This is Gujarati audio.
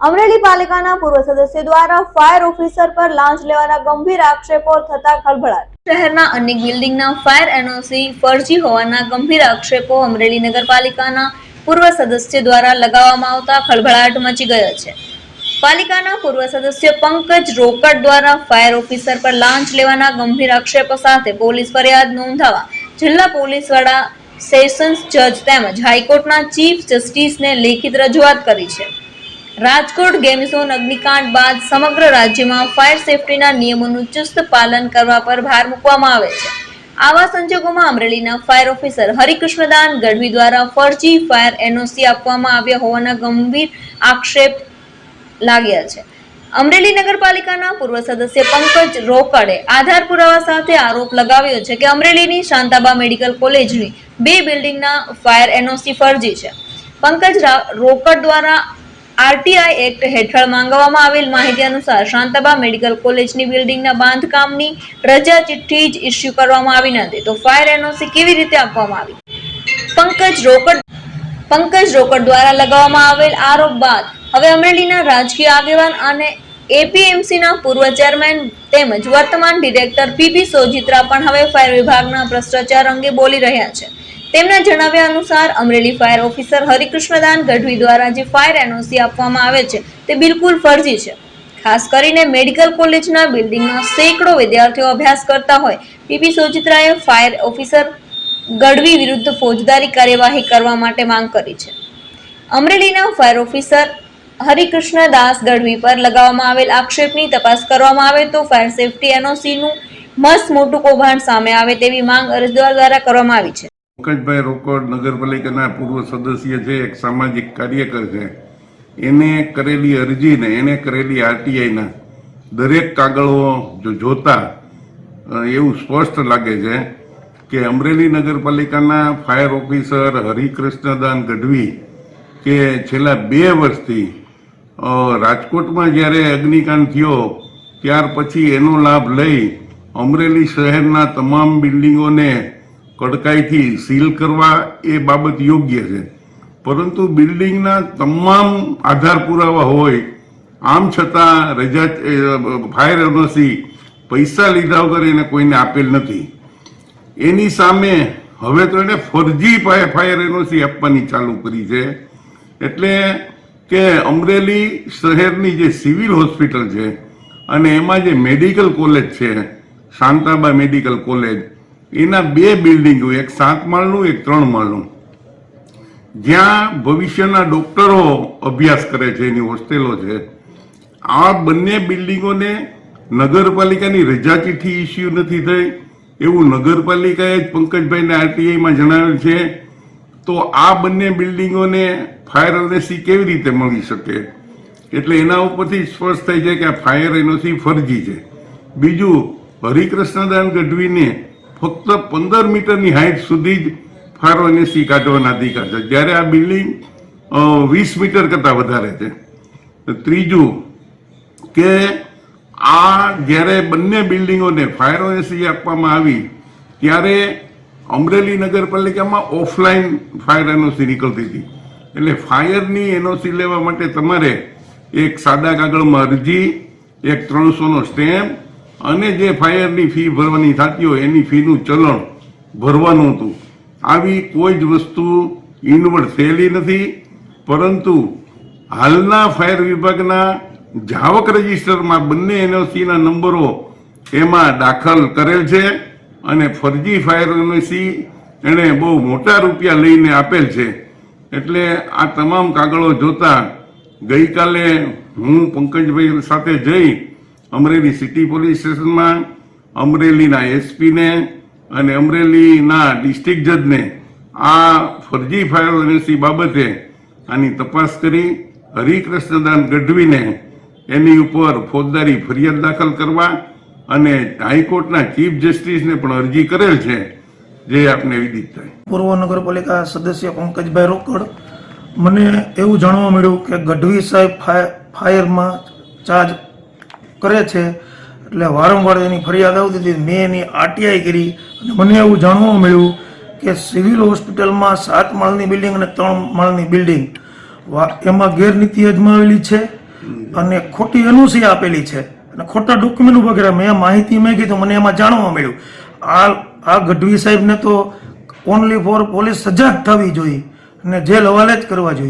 અમરેલી પાલિકાના પૂર્વ સદસ્ય દ્વારા ફાયર ઓફિસર પર લાંચ લેવાના ગંભીર આક્ષેપો થતા ખળભળાટ. શહેરના અનેક બિલ્ડિંગના ફાયર એનઓસી ફરજી હોવાના ગંભીર આક્ષેપો અમરેલી નગરપાલિકાના પૂર્વ સદસ્ય દ્વારા લગાવવામાં આવતા ખળભળાટ મચી ગયો છે. પાલિકાના પૂર્વ સદસ્ય પંકજ રોકડ દ્વારા ફાયર ઓફિસર પર લાંચ લેવાના ગંભીર આક્ષેપો સાથે પોલીસ ફરિયાદ નોંધાવા જિલ્લા પોલીસ વડા સેશન્સ જજ તેમજ હાઈકોર્ટના ચીફ જસ્ટિસને લેખિત રજૂઆત કરી છે. રાજકોટ ગેમ ઝોન અગ્નિકાંડ બાદ સમગ્ર રાજ્યમાં ફાયર સેફટીના નિયમોનું ચુસ્ત પાલન કરવા પર ભાર મૂકવામાં આવે છે. આવા સંજોગોમાં અમરેલીના ફાયર ઓફિસર હરિકૃષ્ણદાન ગઢવી દ્વારા ફરજી ફાયર એનઓસી આપવામાં આવ્યા હોવાના ગંભીર આક્ષેપ લાગ્યા છે. અમરેલી નગરપાલિકાના પૂર્વ સદસ્ય પંકજ રોકડે આધાર પુરાવા સાથે આરોપ લગાવ્યો છે કે અમરેલીની શાંતાબા મેડિકલ કોલેજની બે બિલ્ડિંગના ફાયર એનઓસી ફરજી છે. પંકજ રોકડ દ્વારા આરટીઆઈ એક્ટ હેઠળ માંગવામાં આવેલ માહિતી અનુસાર શાંતાબા મેડિકલ કોલેજની બિલ્ડિંગના બાંધકામની રજા ચિઠ્ઠી જ ઇસ્યુ કરવામાં આવી નથી તો ફાયર એનઓસી કેવી રીતે આપવામાં આવી? પંકજ રોકડ પંકજ રોકડ દ્વારા લગાવવામાં આવેલ આરોપ બાદ હવે અમરેલીના રાજકીય આગેવાન અને એપીએમસીના પૂર્વ ચેરમેન તેમજ વર્તમાન ડિરેક્ટર પીપી સોજિત્રા પણ હવે ફાયર વિભાગના ભ્રષ્ટાચાર અંગે બોલી રહ્યા છે. તેમના જણાવ્યા અનુસાર, અમરેલી ફાયર ઓફિસર હરિકૃષ્ણદાન ગઢવી દ્વારા જે ફાયર એનઓસી આપવામાં આવે છે, તે બિલકુલ ફરજી છે. ખાસ કરીને મેડિકલ કોલેજના બિલ્ડિંગમાં સેંકડો વિદ્યાર્થીઓ અભ્યાસ કરતા હોય, પીપી સોજિત્રાએ ફાયર ઓફિસર ગઢવી વિરુદ્ધ ફોજદારી કાર્યવાહી કરવા માટે માંગ કરી છે. અમરેલીના ફાયર ઓફિસર હરિકૃષ્ણ દાસ ગઢવી પર લગાવવામાં આવેલ આક્ષેપની તપાસ કરવામાં આવે તો ફાયર સેફટી એનઓસીનું મસ્ત મોટું કૌભાંડ સામે આવે તેવી માંગ અરજદાર દ્વારા કરવામાં આવી છે. પંકજભાઈ રોકડ નગરપાલિકાના પૂર્વ સદસ્ય છે, એક સામાજિક કાર્યકર છે. એને કરેલી અરજીને એને કરેલી આરટીઆઈના દરેક કાગળો જો જોતા એવું સ્પષ્ટ લાગે છે કે અમરેલી નગરપાલિકાના ફાયર ઓફિસર હરિકૃષ્ણદાન ગઢવી કે છેલ્લા બે વર્ષથી રાજકોટમાં જ્યારે અગ્નિકાંડ થયો, ત્યાર પછી એનો લાભ લઈ અમરેલી શહેરના તમામ બિલ્ડિંગોને કડકાઈથી સીલ કરવા એ બાબત યોગ્ય છે. પરંતુ બિલ્ડિંગના તમામ આધાર પુરાવા હોય, આમ છતાં રજા ફાયર એનઓસી પૈસા લીધા વગર એને કોઈને આપેલ નથી. એની સામે હવે તો એને ફરજી ફાય- ફાયર એનઓસી આપવાની ચાલુ કરી છે. એટલે કે અમરેલી શહેરની જે સિવિલ હોસ્પિટલ છે અને એમાં જે મેડિકલ કોલેજ છે, શાંતાબા મેડિકલ કોલેજ એના બે બિલ્ડિંગો એક સાત માળનું, એક ત્રણ માળનું. જ્યાં ભવિષ્યના ડોક્ટરો અભ્યાસ કરે છે, એની હોસ્ટેલો છે, આ બંને બિલ્ડિંગોને નગરપાલિકાની રજા ચિઠ્ઠી ઇસ્યુ નથી થઈ. એવું નગરપાલિકાએ જ પંકજભાઈને આરટીઆઈમાં જણાવેલ છે. તો આ બંને બિલ્ડિંગોને ફાયર એનઓસી કેવી રીતે મળી શકે? એટલે એના ઉપરથી સ્પષ્ટ થાય છે કે આ ફાયર એનઓસી ફરજી છે. બીજું, હરિકૃષ્ણદાન ગઢવીને ફક્ત પંદર મીટરની હાઇટ સુધી જ ફાયર એનઓસી કાઢવાના અધિકાર છે. જ્યારે આ બિલ્ડિંગ વીસ મીટર કરતાં વધારે છે. ત્રીજું કે આ જ્યારે બંને બિલ્ડિંગોને ફાયર એનઓસી આપવામાં આવી, ત્યારે અમરેલી નગરપાલિકામાં ઓફલાઈન ફાયર એનઓસી નીકળતી હતી. એટલે ફાયરની એનઓસી લેવા માટે તમારે એક સાદા કાગળમાં અરજી, એક ત્રણસોનો સ્ટેમ્પ અને જે ફાયરની ફી ભરવાની થતી હોય એની ફીનું ચલણ ભરવાનું હતું. આવી કોઈ જ વસ્તુ ઇન્વર્ટ થયેલી નથી, પરંતુ હાલના ફાયર વિભાગના જાવક રજિસ્ટરમાં બંને એનઓસીના નંબરો એમાં દાખલ કરેલ છે અને ફરજી ફાયર એનઓસી એણે બહુ મોટા રૂપિયા લઈને આપેલ છે. એટલે આ તમામ કાગળો જોતા ગઈકાલે હું પંકજભાઈ સાથે જઈ અમરેલી સિટી પોલીસ સ્ટેશનમાં અમરેલીના એસપીને અને અમરેલીના ડિસ્ટ્રિક્ટ જજને આ ફરજી ફાયર એનઓસી બાબતે આની તપાસ કરી હરિકૃષ્ણદાન ગઢવીને એની ઉપર ફોજદારી ફરિયાદ દાખલ કરવા અને હાઈકોર્ટના ચીફ જસ્ટિસને પણ અરજી કરેલ છે, જે આપને વિદિત થાય. પૂર્વ નગરપાલિકા સદસ્ય પંકજભાઈ રોકડ. મને એવું જાણવા મળ્યું કે ગઢવી સાહેબ ફાય- ફાયરમાં ચાર્જ કરે છે. એટલે વારંવાર એની ફરિયાદ આવતી હતી. મેં એની આરટીઆઈ કરી અને મને એવું જાણવા મળ્યું કે સિવિલ હોસ્પિટલમાં સાત માળની બિલ્ડિંગ અને ત્રણ માળની બિલ્ડિંગ. એમાં ગેરનીતિ અજમાવેલી છે અને ખોટી એનઓસી આપેલી છે. અને ખોટા ડોક્યુમેન્ટ વગેરે મેં માહિતી માંગી તો મને એમાં જાણવા મળ્યું. આ આ ગઢવી સાહેબને તો ઓનલી ફોર પોલીસ સજાગ થવી જોઈએ અને જેલ હવાલે જ કરવા જોઈએ.